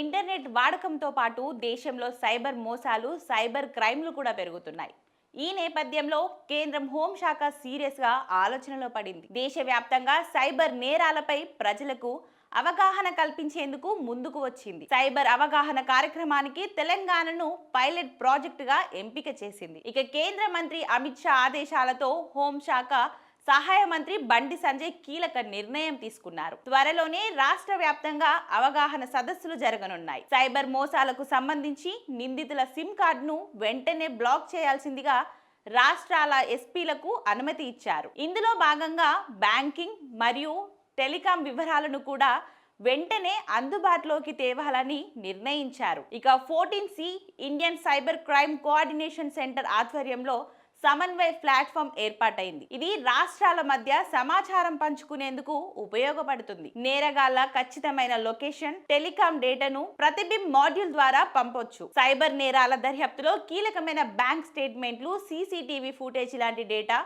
Internet వాడకంతో పాటు దేశంలో cyber మోసాలు సైబర్ క్రైమ్లు కూడా పెరుగుతున్నాయి. ఈ నేపథ్యంలో కేంద్రం హోంశాఖ సీరియస్గా ఆలోచనలో పడింది. దేశవ్యాప్తంగా సైబర్ నేరాలపై ప్రజలకు అవగాహన కల్పించేందుకు ముందుకు వచ్చింది. సైబర్ అవగాహన కార్యక్రమానికి తెలంగాణను పైలట్ ప్రాజెక్టుగా ఎంపిక చేసింది. ఇక కేంద్ర మంత్రి అమిత్ షా ఆదేశాలతో హోంశాఖ సహాయ మంత్రి బండి సంజయ్ కీలక నిర్ణయం తీసుకున్నారు. త్వరలోనే రాష్ట్ర వ్యాప్తంగా అవగాహన సదస్సులు జరగనున్నాయి. సైబర్ మోసాలకు సంబంధించి నిందితుల సిమ్ కార్డును వెంటనే బ్లాక్ చేయాల్సిందిగా రాష్ట్రాల ఎస్పీలకు అనుమతి ఇచ్చారు. ఇందులో భాగంగా బ్యాంకింగ్ మరియు టెలికాం వివరాలను కూడా వెంటనే అందుబాటులోకి తేవాలని నిర్ణయించారు. ఇక fourteen C Indian cyber crime coordination centre ఆధ్వర్యంలో సమన్వయ ప్లాట్ఫామ్ ఏర్పాటైంది. ఇది రాష్ట్రాల మధ్య సమాచారం పంచుకునేందుకు ఉపయోగపడుతుంది. నేరగాళ్ళ ఖచ్చితమైన లొకేషన్ టెలికాం డేటాను ప్రతిబింబ్ మాడ్యూల్ ద్వారా పంపొచ్చు. సైబర్ నేరాల దర్యాప్తులో కీలకమైన బ్యాంక్ స్టేట్మెంట్లు సీసీటీవీ ఫుటేజ్ లాంటి డేటా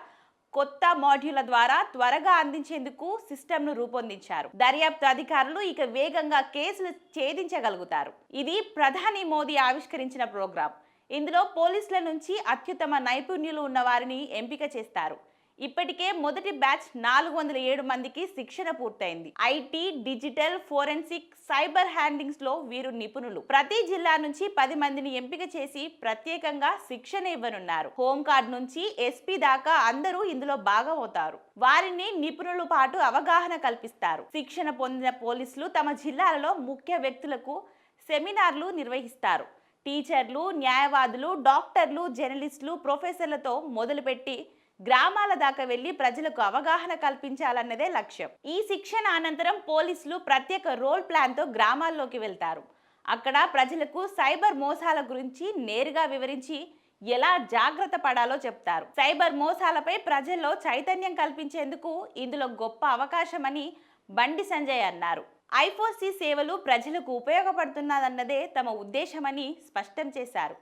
కొత్త మాడ్యూల ద్వారా త్వరగా అందించేందుకు సిస్టమ్ను రూపొందించారు. దర్యాప్తు అధికారులు ఇక వేగంగా కేసులు ఛేదించగలుగుతారు. ఇది ప్రధాని మోదీ ఆవిష్కరించిన ప్రోగ్రాం. ఇందులో పోలీసుల నుంచి అత్యుత్తమ నైపుణ్యులు ఉన్న వారిని ఎంపిక చేస్తారు. ఇప్పటికే మొదటి బ్యాచ్ నాలుగు వందల ఏడు మందికి శిక్షణ పూర్తయింది. ఐటీ డిజిటల్ ఫోరెన్సిక్ సైబర్ హ్యాండింగ్స్లో వీరు నిపుణులు. ప్రతి జిల్లా నుంచి పది మందిని ఎంపిక చేసి ప్రత్యేకంగా శిక్షణ ఇవ్వనున్నారు. హోంగార్డ్ నుంచి ఎస్పీ దాకా అందరూ ఇందులో భాగమవుతారు. వారిని నిపుణులు పాటు అవగాహన కల్పిస్తారు. శిక్షణ పొందిన పోలీసులు తమ జిల్లాలలో ముఖ్య వ్యక్తులకు సెమినార్లు నిర్వహిస్తారు. టీచర్లు న్యాయవాదులు డాక్టర్లు జర్నలిస్టులు ప్రొఫెసర్లతో మొదలుపెట్టి గ్రామాల దాకా వెళ్ళి ప్రజలకు అవగాహన కల్పించాలన్నదే లక్ష్యం. ఈ శిక్షణ అనంతరం పోలీసులు ప్రత్యేక రోల్ ప్లాన్తో గ్రామాల్లోకి వెళ్తారు. అక్కడ ప్రజలకు సైబర్ మోసాల గురించి నేరుగా వివరించి ఎలా జాగ్రత్త పడాలో చెప్తారు. సైబర్ మోసాలపై ప్రజల్లో చైతన్యం కల్పించేందుకు ఇందులో గొప్ప అవకాశమని బండి సంజయ్ అన్నారు. ఐఫోసి సేవలు ప్రజలకు ఉపయోగపడుతున్నదన్నదే తమ ఉద్దేశమని స్పష్టం చేశారు.